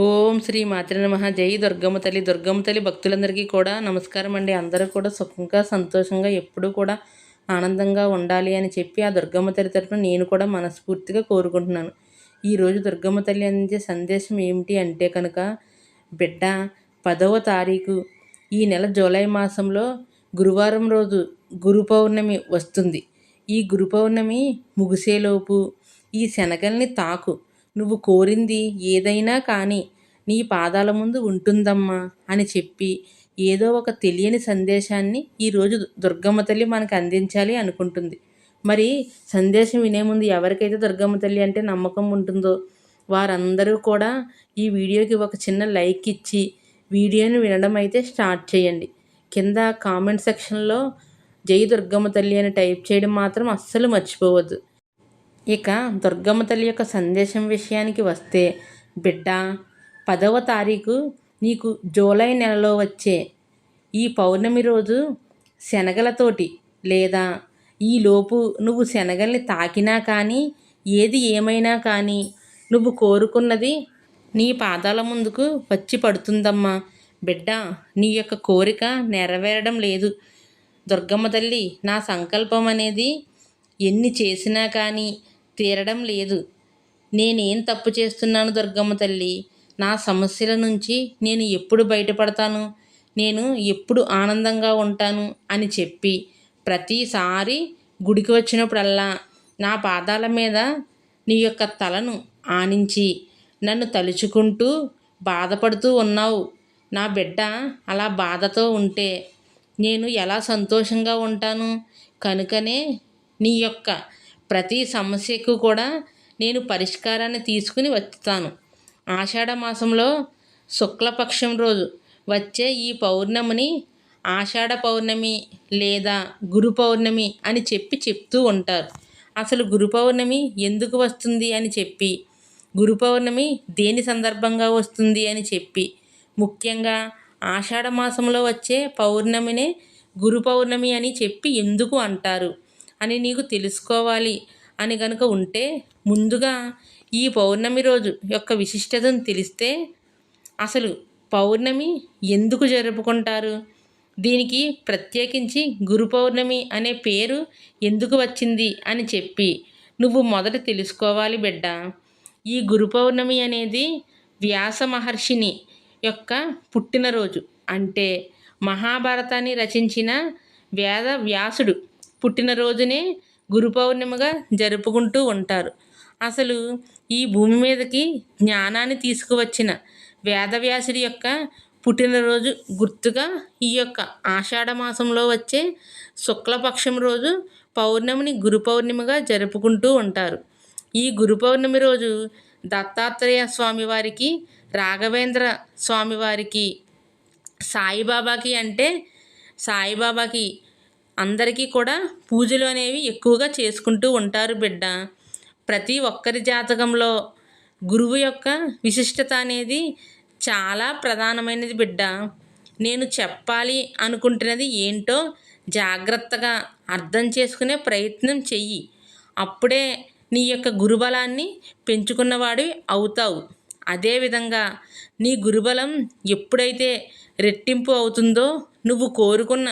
ఓం శ్రీ మాతృ నమ. జై దుర్గమ్మ తల్లి. దుర్గమ్మ తల్లి భక్తులందరికీ కూడా నమస్కారం అండి. అందరూ కూడా సుఖంగా సంతోషంగా ఎప్పుడూ కూడా ఆనందంగా ఉండాలి అని చెప్పి ఆ దుర్గమ్మ తల్లి తరపున నేను కూడా మనస్ఫూర్తిగా కోరుకుంటున్నాను. ఈరోజు దుర్గమ్మ తల్లి అందించే సందేశం ఏమిటి అంటే కనుక బిడ్డ పదవ తారీఖు ఈ నెల జూలై మాసంలో గురువారం రోజు గురు పౌర్ణమి వస్తుంది. ఈ గురు పౌర్ణమి ముగిసేలోపు ఈ శనగల్ని తాకు. నువ్వు కోరింది ఏదైనా కానీ నీ పాదాల ముందు ఉంటుందమ్మా అని చెప్పి ఏదో ఒక తెలియని సందేశాన్ని ఈరోజు దుర్గమ్మ తల్లి మనకు అందించాలి అనుకుంటుంది. మరి సందేశం వినే ముందు ఎవరికైతే దుర్గమ్మ తల్లి అంటే నమ్మకం ఉంటుందో వారందరూ కూడా ఈ వీడియోకి ఒక చిన్న లైక్ ఇచ్చి వీడియోని వినడం అయితే స్టార్ట్ చేయండి. కింద కామెంట్ సెక్షన్లో జై దుర్గమ్మ తల్లి అని టైప్ చేయడం మాత్రం అస్సలు మర్చిపోవద్దు. ఇక దుర్గమ్మ తల్లి యొక్క సందేశం విషయానికి వస్తే బిడ్డ పదవ తారీఖు నీకు జూలై నెలలో వచ్చే ఈ పౌర్ణమి రోజు శనగలతోటి లేదా ఈలోపు నువ్వు శనగల్ని తాకినా కానీ ఏది ఏమైనా కానీ నువ్వు కోరుకున్నది నీ పాదాల ముందుకు వచ్చి పడుతుందమ్మా. బిడ్డ నీ యొక్క కోరిక నెరవేరడం లేదు. దుర్గమ్మ తల్లి నా సంకల్పం అనేది ఎన్ని చేసినా కానీ తీరడం లేదు. నేనేం తప్పు చేస్తున్నాను దుర్గమ్మ తల్లి? నా సమస్యల నుంచి నేను ఎప్పుడు బయటపడతాను? నేను ఎప్పుడు ఆనందంగా ఉంటాను? అని చెప్పి ప్రతిసారి గుడికి వచ్చినప్పుడల్లా నా పాదాల మీద నీ యొక్క తలను ఆనించి నన్ను తలుచుకుంటూ బాధపడుతూ ఉన్నావు. నా బిడ్డ అలా బాధతో ఉంటే నేను ఎలా సంతోషంగా ఉంటాను? కనుకనే నీ యొక్క ప్రతి సమస్యకు కూడా నేను పరిష్కారాన్ని తీసుకుని వస్తాను ఆషాఢ మాసంలో శుక్లపక్షం రోజు వచ్చే ఈ పౌర్ణమిని ఆషాఢ పౌర్ణమి లేదా గురు పౌర్ణమి అని చెప్పి చెప్తూ ఉంటారు. అసలు గురు పౌర్ణమి ఎందుకు వస్తుంది అని చెప్పి గురు పౌర్ణమి దేని సందర్భంగా వస్తుంది అని చెప్పి ముఖ్యంగా ఆషాఢ మాసంలో వచ్చే పౌర్ణమినే గురు పౌర్ణమి అని చెప్పి ఎందుకు అంటారు? అని నీకు తెలుసుకోవాలి అని కనుక ఉంటే ముందుగా ఈ పౌర్ణమి రోజు యొక్క విశిష్టతను తెలిస్తే అసలు పౌర్ణమి ఎందుకు జరుపుకుంటారు? దీనికి ప్రత్యేకించి గురు పౌర్ణమి అనే పేరు ఎందుకు వచ్చింది అని చెప్పి నువ్వు మొదట తెలుసుకోవాలి బిడ్డ. ఈ గురు పౌర్ణమి అనేది వ్యాస మహర్షిని యొక్క పుట్టినరోజు. అంటే మహాభారతాన్ని రచించిన వేద వ్యాసుడు పుట్టినరోజునే గురు పౌర్ణిమగా జరుపుకుంటూ ఉంటారు. అసలు ఈ భూమి మీదకి జ్ఞానాన్ని తీసుకువచ్చిన వేదవ్యాసుడి యొక్క పుట్టినరోజు గుర్తుగా ఈ యొక్క ఆషాఢ మాసంలో వచ్చే శుక్లపక్షం రోజు పౌర్ణమిని గురు పౌర్ణిమగా జరుపుకుంటూ ఉంటారు. ఈ గురు పౌర్ణమి రోజు దత్తాత్రేయ స్వామివారికి రాఘవేంద్ర స్వామివారికి సాయిబాబాకి అంటే సాయిబాబాకి అందరికీ కూడా పూజలు అనేవి ఎక్కువగా చేసుకుంటూ ఉంటారు బిడ్డ. ప్రతి ఒక్కరి జాతకంలో గురువు యొక్క విశిష్టత అనేది చాలా ప్రధానమైనది బిడ్డ. నేను చెప్పాలి అనుకుంటున్నది ఏంటో జాగ్రత్తగా అర్థం చేసుకునే ప్రయత్నం చెయ్యి. అప్పుడే నీ యొక్క గురుబలాన్ని పెంచుకున్నవాడివి అవుతావు. అదేవిధంగా నీ గురుబలం ఎప్పుడైతే రెట్టింపు అవుతుందో నువ్వు కోరుకున్న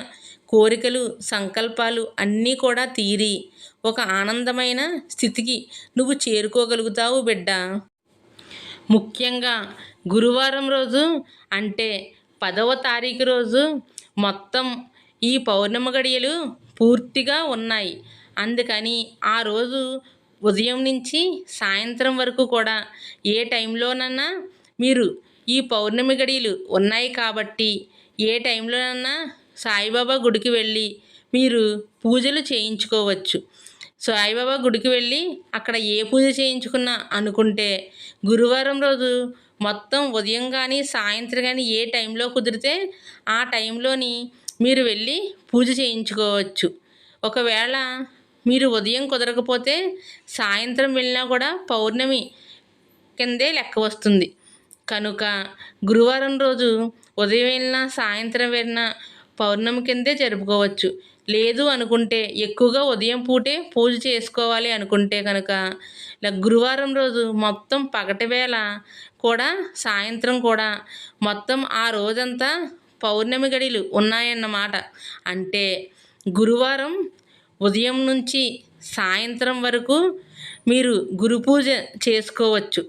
కోరికలు సంకల్పాలు అన్నీ కూడా తీరి ఒక ఆనందమైన స్థితికి నువ్వు చేరుకోగలుగుతావు బిడ్డ. ముఖ్యంగా గురువారం రోజు అంటే పదవ తారీఖు రోజు మొత్తం ఈ పౌర్ణమి గడియలు పూర్తిగా ఉన్నాయి. అందుకని ఆ రోజు ఉదయం నుంచి సాయంత్రం వరకు కూడా ఏ టైంలోనన్నా మీరు ఈ పౌర్ణమి గడియలు ఉన్నాయి కాబట్టి ఏ టైంలోనన్నా సాయిబాబా గుడికి వెళ్ళి మీరు పూజలు చేయించుకోవచ్చు. సాయిబాబా గుడికి వెళ్ళి అక్కడ ఏ పూజ చేయించుకున్నా అనుకుంటే గురువారం రోజు మొత్తం ఉదయం కానీ సాయంత్రం కానీ ఏ టైంలో కుదిరితే ఆ టైంలోని మీరు వెళ్ళి పూజ చేయించుకోవచ్చు. ఒకవేళ మీరు ఉదయం కుదరకపోతే సాయంత్రం వెళ్ళినా కూడా పౌర్ణమి కిందే లెక్క వస్తుంది. కనుక గురువారం రోజు ఉదయం వెళ్ళినా సాయంత్రం వెళ్ళినా పౌర్ణమి కిందే జరుపుకోవచ్చు. లేదు అనుకుంటే ఎక్కువగా ఉదయం పూటే పూజ చేసుకోవాలి అనుకుంటే కనుక ఇలా గురువారం రోజు మొత్తం పగటి వేళ కూడా సాయంత్రం కూడా మొత్తం ఆ రోజంతా పౌర్ణమి గడిలు ఉన్నాయన్నమాట. అంటే గురువారం ఉదయం నుంచి సాయంత్రం వరకు మీరు గురు పూజ చేసుకోవచ్చు.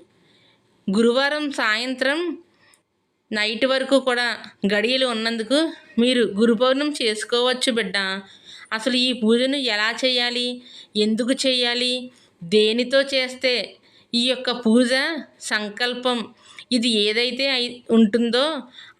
గురువారం సాయంత్రం నైట్ వరకు కూడా గడియలు ఉన్నందుకు మీరు గురు చేసుకోవచ్చు బిడ్డ. అసలు ఈ పూజను ఎలా చేయాలి? ఎందుకు చేయాలి? దేనితో చేస్తే ఈ యొక్క పూజ సంకల్పం ఇది ఏదైతే అయి ఉంటుందో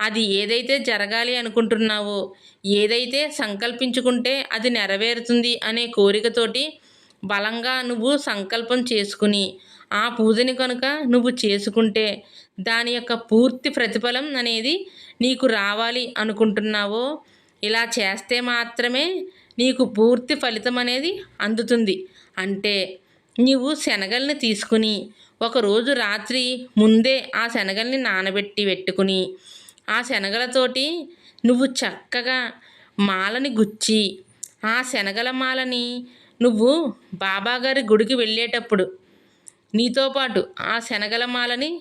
అది ఏదైతే జరగాలి అనుకుంటున్నావో ఏదైతే సంకల్పించుకుంటే అది నెరవేరుతుంది అనే కోరికతోటి బలంగా నువ్వు సంకల్పం చేసుకుని ఆ పూజని కనుక నువ్వు చేసుకుంటే దాని యొక్క పూర్తి ప్రతిఫలం అనేది నీకు రావాలి అనుకుంటున్నావో ఇలా చేస్తే మాత్రమే నీకు పూర్తి ఫలితం అనేది అందుతుంది. అంటే నీవు శనగల్ని తీసుకుని ఒకరోజు రాత్రి ముందే ఆ శనగల్ని నానబెట్టి పెట్టుకుని ఆ శనగలతోటి నువ్వు చక్కగా మాలని గుచ్చి ఆ శనగల మాలని నువ్వు బాబాగారి గుడికి వెళ్ళేటప్పుడు నీతో పాటు ఆ శనగల మాలని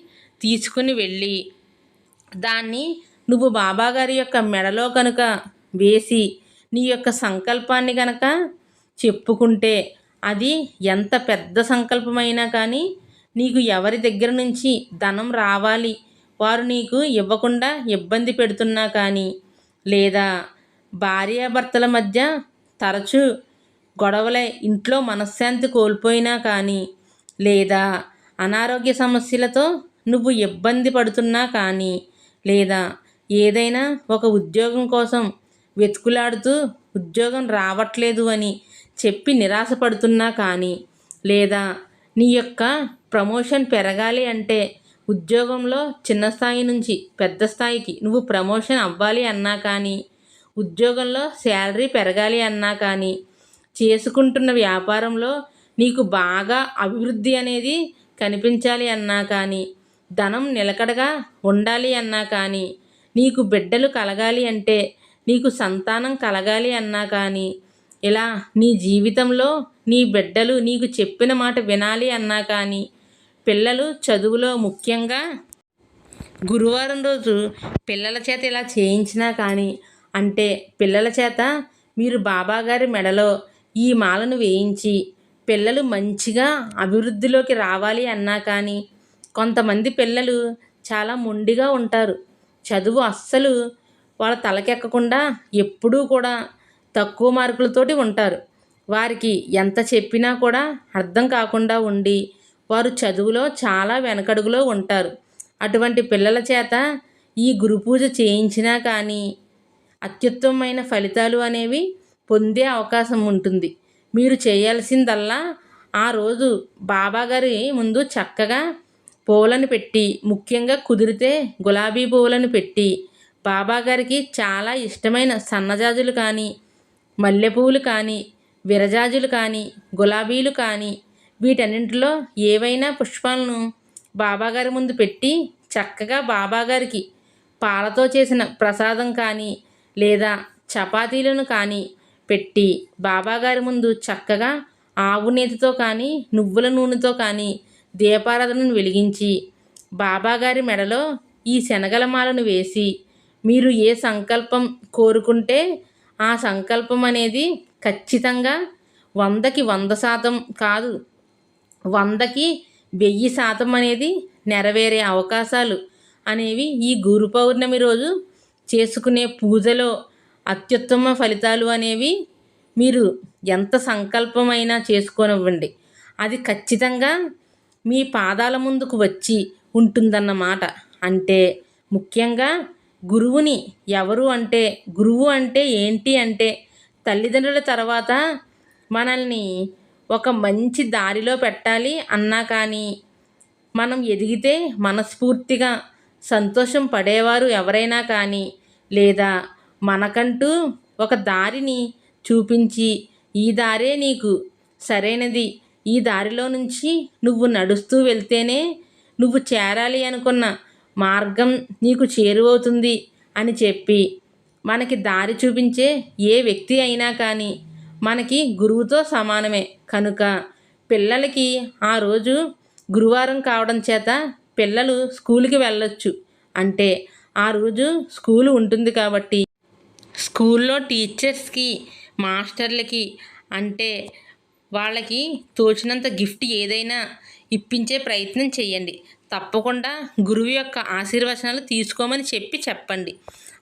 తీసుకుని వెళ్ళి దాన్ని నువ్వు బాబాగారి యొక్క మెడలో కనుక వేసి నీ యొక్క సంకల్పాన్ని కనుక చెప్పుకుంటే అది ఎంత పెద్ద సంకల్పమైనా కానీ నీకు ఎవరి దగ్గర నుంచి ధనం రావాలి వారు నీకు ఇవ్వకుండా ఇబ్బంది పెడుతున్నా కానీ లేదా భార్యాభర్తల మధ్య తరచూ గొడవలై ఇంట్లో మనశ్శాంతి కోల్పోయినా కానీ లేదా అనారోగ్య సమస్యలతో నువ్వు ఇబ్బంది పడుతున్నా కానీ లేదా ఏదైనా ఒక ఉద్యోగం కోసం వెతుకులాడుతూ ఉద్యోగం రావట్లేదు అని చెప్పి నిరాశపడుతున్నా కానీ లేదా నీ యొక్క ప్రమోషన్ పెరగాలి అంటే ఉద్యోగంలో చిన్న స్థాయి నుంచి పెద్ద స్థాయికి నువ్వు ప్రమోషన్ అవ్వాలి అన్నా కానీ ఉద్యోగంలో శాలరీ పెరగాలి అన్నా కానీ చేసుకుంటున్న వ్యాపారంలో నీకు బాగా అభివృద్ధి అనేది కనిపించాలి అన్నా కానీ ధనం నిలకడగా ఉండాలి అన్నా కానీ నీకు బిడ్డలు కలగాలి అంటే నీకు సంతానం కలగాలి అన్నా కానీ ఇలా నీ జీవితంలో నీ బిడ్డలు నీకు చెప్పిన మాట వినాలి అన్నా కానీ పిల్లలు చదువులో ముఖ్యంగా గురువారం రోజు పిల్లల చేత ఇలా చేయించినా కానీ అంటే పిల్లల చేత మీరు బాబాగారి మెడలో ఈ మాలను వేయించి పిల్లలు మంచిగా అభివృద్ధిలోకి రావాలి అన్నా కానీ కొంతమంది పిల్లలు చాలా మొండిగా ఉంటారు. చదువు అస్సలు వాళ్ళ తలకెక్కకుండా ఎప్పుడూ కూడా తక్కువ మార్కులతోటి ఉంటారు. వారికి ఎంత చెప్పినా కూడా అర్థం కాకుండా ఉండి వారు చదువులో చాలా వెనకడుగులో ఉంటారు. అటువంటి పిల్లల చేత ఈ గురు పూజ చేయించినా కానీ అత్యుత్తమమైన ఫలితాలు అనేవి పొందే అవకాశం ఉంటుంది. మీరు చేయాల్సిందల్లా ఆ రోజు బాబాగారి ముందు చక్కగా పూలను పెట్టి ముఖ్యంగా కుదిరితే గులాబీ పువ్వులను పెట్టి బాబాగారికి చాలా ఇష్టమైన సన్నజాజులు కానీ మల్లెపూలు కానీ విరజాజులు కానీ గులాబీలు కానీ వీటన్నింటిలో ఏవైనా పుష్పాలను బాబాగారి ముందు పెట్టి చక్కగా బాబాగారికి పాలతో చేసిన ప్రసాదం కానీ లేదా చపాతీలను కానీ పెట్టి బాబాగారి ముందు చక్కగా ఆవు నేతితో కానీ నువ్వుల నూనెతో కానీ దీపారాధనను వెలిగించి బాబాగారి మెడలో ఈ శనగలమాలను వేసి మీరు ఏ సంకల్పం కోరుకుంటే ఆ సంకల్పం అనేది ఖచ్చితంగా వందకి వంద శాతం కాదు వందకి వెయ్యి శాతం అనేది నెరవేరే అవకాశాలు అనేవి ఈ గురు పౌర్ణమి రోజు చేసుకునే పూజలో అత్యుత్తమ ఫలితాలు అనేవి మీరు ఎంత సంకల్పమైనా చేసుకోనివ్వండి. అది ఖచ్చితంగా మీ పాదాల ముందుకు వచ్చి ఉంటుందన్నమాట. అంటే ముఖ్యంగా గురువుని ఎవరు అంటే గురువు అంటే ఏంటి అంటే తల్లిదండ్రుల తర్వాత మనల్ని ఒక మంచి దారిలో పెట్టాలి అన్నా కానీ మనం ఎదిగితే మనస్ఫూర్తిగా సంతోషం పడేవారు ఎవరైనా కానీ లేదా మనకంటూ ఒక దారిని చూపించి ఈ దారే నీకు సరైనది. ఈ దారిలో నుంచి నువ్వు నడుస్తూ వెళ్తేనే నువ్వు చేరాలి అనుకున్న మార్గం నీకు చేరువవుతుంది అని చెప్పి మనకి దారి చూపించే ఏ వ్యక్తి అయినా కానీ మనకి గురువుతో సమానమే. కనుక పిల్లలకి ఆ రోజు గురువారం కావడం చేత పిల్లలు స్కూల్కి వెళ్ళొచ్చు. అంటే ఆ రోజు స్కూలు ఉంటుంది కాబట్టి స్కూల్లో టీచర్స్కి మాస్టర్లకి అంటే వాళ్ళకి తోచినంత గిఫ్ట్ ఏదైనా ఇప్పించే ప్రయత్నం చేయండి. తప్పకుండా గురువు యొక్క ఆశీర్వచనాలు తీసుకోమని చెప్పి చెప్పండి.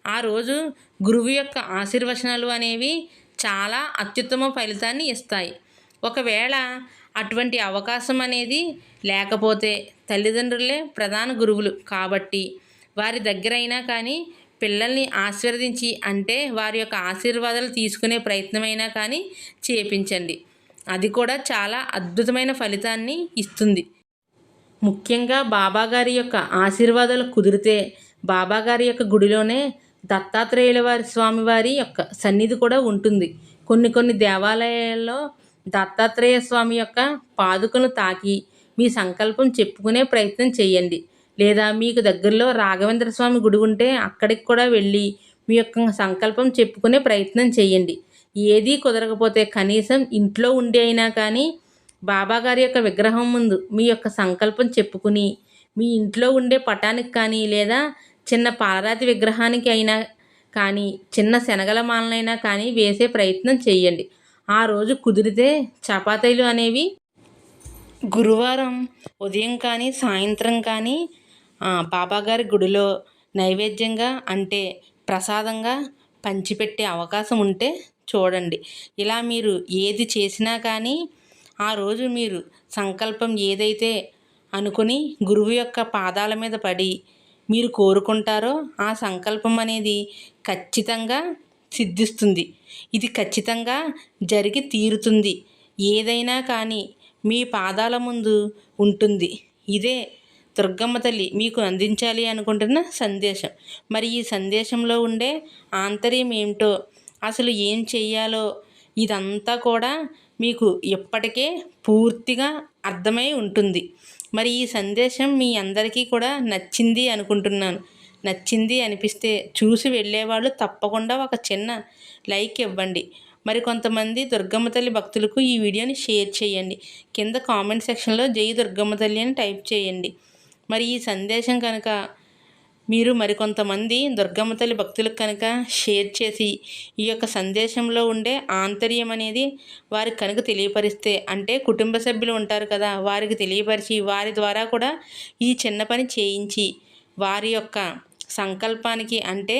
ఆ రోజు గురువు యొక్క ఆశీర్వచనాలు అనేవి చాలా అత్యుత్తమ ఫలితాన్ని ఇస్తాయి. ఒకవేళ అటువంటి అవకాశం అనేది లేకపోతే తల్లిదండ్రులే ప్రధాన గురువులు కాబట్టి వారి దగ్గరైనా కానీ పిల్లల్ని ఆశీర్వదించి అంటే వారి యొక్క ఆశీర్వాదాలు తీసుకునే ప్రయత్నమైనా కానీ చేపించండి. అది కూడా చాలా అద్భుతమైన ఫలితాన్ని ఇస్తుంది. ముఖ్యంగా బాబాగారి యొక్క ఆశీర్వాదాలు కుదిరితే బాబాగారి యొక్క గుడిలోనే దత్తాత్రేయుల వారి స్వామివారి యొక్క సన్నిధి కూడా ఉంటుంది. కొన్ని కొన్ని దేవాలయాల్లో దత్తాత్రేయ స్వామి యొక్క పాదుకను తాకి మీ సంకల్పం చెప్పుకునే ప్రయత్నం చేయండి. లేదా మీకు దగ్గరలో రాఘవేంద్ర స్వామి గుడి ఉంటే అక్కడికి కూడా వెళ్ళి మీ యొక్క సంకల్పం చెప్పుకునే ప్రయత్నం చేయండి. ఏదీ కుదరకపోతే కనీసం ఇంట్లో ఉండి అయినా కానీ బాబాగారి యొక్క విగ్రహం ముందు మీ యొక్క సంకల్పం చెప్పుకుని మీ ఇంట్లో ఉండే పటానికి కానీ లేదా చిన్న పాలరాతి విగ్రహానికి అయినా కానీ చిన్న శనగల మాలనైనా కానీ వేసే ప్రయత్నం చేయండి. ఆ రోజు కుదిరితే చపాతీలు అనేవి గురువారం ఉదయం కానీ సాయంత్రం కానీ పాపాగారి గుడిలో నైవేద్యంగా అంటే ప్రసాదంగా పంచిపెట్టే అవకాశం ఉంటే చూడండి. ఇలా మీరు ఏది చేసినా కానీ ఆ రోజు మీరు సంకల్పం ఏదైతే అనుకుని గురువు యొక్క పాదాల మీద పడి మీరు కోరుకుంటారో ఆ సంకల్పం అనేది ఖచ్చితంగా సిద్ధిస్తుంది. ఇది ఖచ్చితంగా జరిగి తీరుతుంది. ఏదైనా కానీ మీ పాదాల ముందు ఉంటుంది. ఇదే దుర్గమ్మ తల్లి మీకు అందించాలి అనుకుంటున్న సందేశం. మరి ఈ సందేశంలో ఉండే ఆంతర్యం ఏమిటో అసలు ఏం చెయ్యాలో ఇదంతా కూడా మీకు ఇప్పటికే పూర్తిగా అర్థమై ఉంటుంది. మరి ఈ సందేశం మీ అందరికీ కూడా నచ్చింది అనుకుంటున్నాను. నచ్చింది అనిపిస్తే చూసి వెళ్ళేవాళ్ళు తప్పకుండా ఒక చిన్న లైక్ ఇవ్వండి. మరి కొంతమంది దుర్గమ్మ తల్లి భక్తులకు ఈ వీడియోని షేర్ చేయండి. కింద కామెంట్ సెక్షన్లో జై దుర్గమ్మ తల్లి అని టైప్ చేయండి. మరి ఈ సందేశం కనుక మీరు మరికొంతమంది దుర్గమ్మ తల్లి భక్తులకు కనుక షేర్ చేసి ఈ యొక్క సందేశంలో ఉండే ఆంతర్యం అనేది వారికి కనుక తెలియపరిస్తే అంటే కుటుంబ సభ్యులు ఉంటారు కదా వారికి తెలియపరిచి వారి ద్వారా కూడా ఈ చిన్న పని చేయించి వారి యొక్క సంకల్పానికి అంటే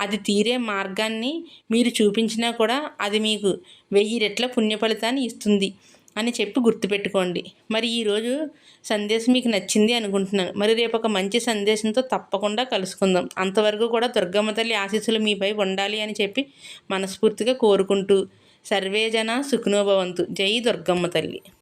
అది తీరే మార్గాన్ని మీరు చూపించినా కూడా అది మీకు వెయ్యి రెట్ల పుణ్య ఫలితాన్ని ఇస్తుంది. అని చెప్పి గుర్తుపెట్టుకోండి. మరి ఈరోజు సందేశం మీకు నచ్చింది అనుకుంటున్నాను. మరి రేపు ఒక మంచి సందేశంతో తప్పకుండా కలుసుకుందాం. అంతవరకు కూడా దుర్గమ్మ తల్లి ఆశీస్సులు మీపై ఉండాలి అని చెప్పి మనస్ఫూర్తిగా కోరుకుంటూ సర్వేజన సుఖనోభవంతు జై దుర్గమ్మ తల్లి.